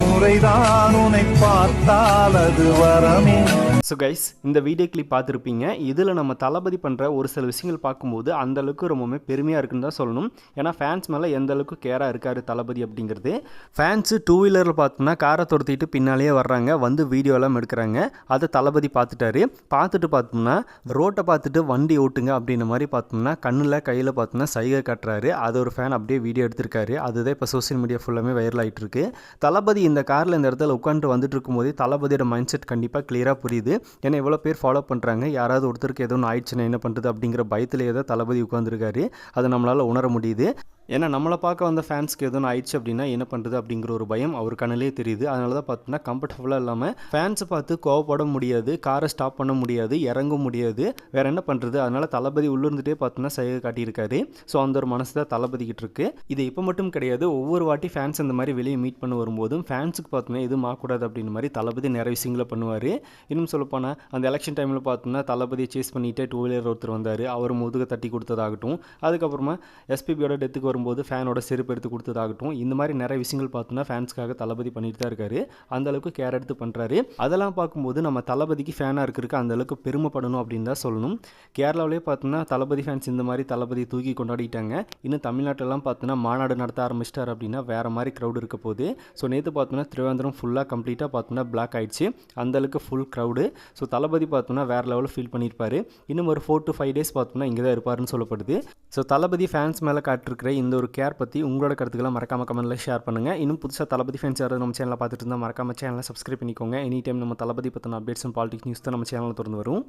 முறைதான் உனை பார்த்தா அது வரமே. ஸோ கைஸ் இந்த வீடியோ கிளிப் பார்த்துருப்பீங்க. இதில் நம்ம தளபதி பண்ணுற ஒரு சில விஷயங்கள் பார்க்கும்போது அந்த அளவுக்கு ரொம்பவுமே பெருமையாக இருக்குன்னு தான் சொல்லணும். ஏன்னா ஃபேன்ஸ் மேலே எந்த அளவுக்கு கேராக இருக்கார் தளபதி அப்படிங்கிறது. ஃபேன்ஸு டூ வீலரில் பார்த்தோம்னா காரை துரத்திட்டு பின்னாலேயே வர்றாங்க. வந்து வீடியோலாம் எடுக்கிறாங்க. அதை தளபதி பார்த்துட்டாரு. பார்த்துட்டு பார்த்தோம்னா ரோட்டை பார்த்துட்டு வண்டி ஓட்டுங்க அப்படின்ற மாதிரி பார்த்தோம்னா கண்ணில் கையில் பார்த்தோம்னா சைகை காட்டுறாரு. அது ஒரு ஃபேன் அப்படியே வீடியோ எடுத்திருக்காரு. அதுதான் இப்போ சோஷியல் மீடியா ஃபுல்லாமே வைரல் ஆகிட்டு இருக்கு. தளபதி இந்த காரில் இந்த இடத்துல உட்காந்துட்டு வந்துட்டு இருக்கும்போதே தளபதியோட மைண்ட் செட் கண்டிப்பாக கிளியராக புரியுது. ஏன்னா இவ்வளோ பேர் ஃபாலோ பண்ணுறாங்க யாராவது ஒருத்தருக்கு எதுவும் ஆயிடுச்சுன்னா என்ன பண்ணுறது அப்படிங்கிற பயத்திலேயே தான் தளபதி உட்காந்துருக்காரு அதை நம்மளால் உணர முடியுது. ஏன்னா நம்மளை பார்க்க வந்த ஃபேன்ஸ்க்கு எதுவும் ஆயிடுச்சு அப்படின்னா என்ன பண்ணுறது அப்படிங்கிற ஒரு பயம் அவர் கண்ணிலே தெரியுது. அதனால தான் பார்த்தோம்னா கம்ஃபர்டபுளாக இல்லாமல் ஃபேன்ஸை பார்த்து கோவப்பட முடியாது காரை ஸ்டாப் பண்ண முடியாது இறங்க முடியாது. வேற என்ன பண்ணுறது அதனால தளபதி உள்ளிருந்துட்டே பார்த்தோம்னா சைகை காட்டியிருக்காரு. ஸோ அந்த ஒரு மனசு தான் தளபதிக்கிட்டு இருக்கு. இது இப்போ மட்டும் கிடையாது. ஒவ்வொரு வாட்டி ஃபேன்ஸ் இந்த மாதிரி வெளியே மீட் பண்ண வரும்போதும் ஃபேன்ஸுக்கு பார்த்தோம்னா எதுவும் ஆகக்கூடாது அப்படின்ற மாதிரி தளபதி நிறைய விஷயங்களை பண்ணுவார். இன்னும் சொல்லப்போனால் அந்த எலெக்ஷன் டைமில் பார்த்தோம்னா தளபதியை சேஸ் பண்ணிட்டு டூ வீலர் ஒருத்தர் வந்தார். அவர் முதுக தட்டி கொடுத்ததாகட்டும். அதுக்கப்புறமா எஸ்பிபியோட டெத்துக்கு வரும்போது ஃபேனோட செருப்பு எடுத்து கொடுத்ததாகட்டும் இந்த மாதிரி நிறைய விஷயங்கள் பார்த்தோம்னா ஃபேன்ஸ்க்காக தளபதி பண்ணிட்டு தான் இருக்காரு. அந்த அளவுக்கு கேர் எடுத்து பண்ணுறாரு அதெல்லாம் பார்க்கும்போது நம்ம தளபதிக்கு ஃபேனாக இருக்கிறதுக்கு அந்த அளவுக்கு பெருமைப்படணும் அப்படின்னு தான் சொல்லணும். கேரளாவிலே பார்த்தோம்னா தளபதி ஃபேன்ஸ் இந்த மாதிரி தளபதி தூக்கி கொண்டாடிட்டாங்க. இன்னும் தமிழ்நாட்டிலலாம் பார்த்தோன்னா மாநாடு நடத்த ஆரம்பிச்சிட்டார் அப்படின்னா வேற மாதிரி க்ரௌடு இருக்க போகுது. ஸோ நேற்று பார்த்தோம்னா திருவேந்திரம் ஃபுல்லாக கம்ப்ளீட்டாக பார்த்தோம்னா பிளாக் ஆயிடுச்சு. அந்த அளவுக்கு ஃபுல் க்ரௌடு ஸோ தளபதி பார்த்தோம்னா வேற லெவலில் ஃபீல் பண்ணியிருப்பாரு. இன்னும் ஒரு ஃபோர் டு ஃபைவ் டேஸ் பார்த்தோம்னா இங்கே தான் இருப்பாருன்னு சொல்லப்படுது. ஸோ தளபதி ஃபேன்ஸ் மேலே காட்டிருக்கிற இந்த ஒரு கேர் பற்றி உங்களோட கருத்துக்களை மறக்காம கமெண்ட்டில் ஷேர் பண்ணுங்கள் இன்னும் புதுசாக தளபதி ஃபேன்ஸ் யாராவது நம்ம சேனலில் பார்த்துட்டு இருந்தால் மறக்காம சேனலை சப்ஸ்கிரைப் பண்ணிக்கோங்க. எனி டைம் நம்ம தளபதி பற்றின அப்டேட்ஸ் அண்ட் பாலிடிக்ஸ் நியூஸ் தான் நம்ம சேனலில் திறந்து வரும்.